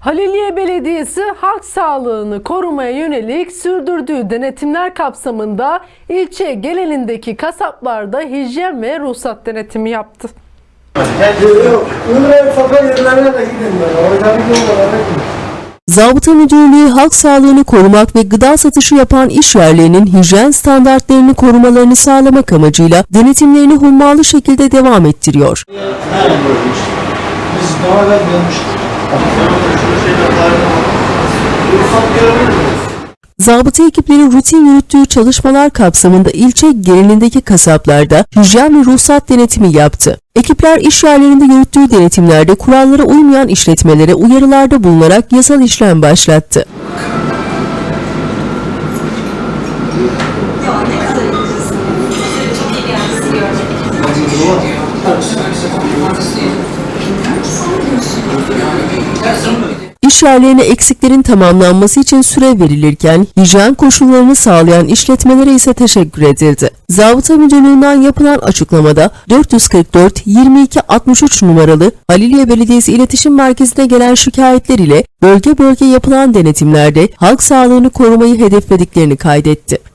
Haliliye Belediyesi halk sağlığını korumaya yönelik sürdürdüğü denetimler kapsamında ilçe genelindeki kasaplarda hijyen ve ruhsat denetimi yaptı. Zabıta Müdürlüğü halk sağlığını korumak ve gıda satışı yapan iş yerlerinin hijyen standartlarını korumalarını sağlamak amacıyla denetimlerini hummalı şekilde devam ettiriyor. Biz daha evvel gelmiştik. Zabıta ekipleri rutin yürüttüğü çalışmalar kapsamında ilçe genelindeki kasaplarda hijyen ve ruhsat denetimi yaptı. Ekipler iş yerlerinde yürüttüğü denetimlerde kurallara uymayan işletmelere uyarılarda bulunarak yasal işlem başlattı. İş yerlerine eksiklerin tamamlanması için süre verilirken hijyen koşullarını sağlayan işletmelere ise teşekkür edildi. Zabıta Müdürlüğü'nden yapılan açıklamada 444 22 63 numaralı Haliliye Belediyesi İletişim Merkezi'ne gelen şikayetler ile bölge bölge yapılan denetimlerde halk sağlığını korumayı hedeflediklerini kaydetti.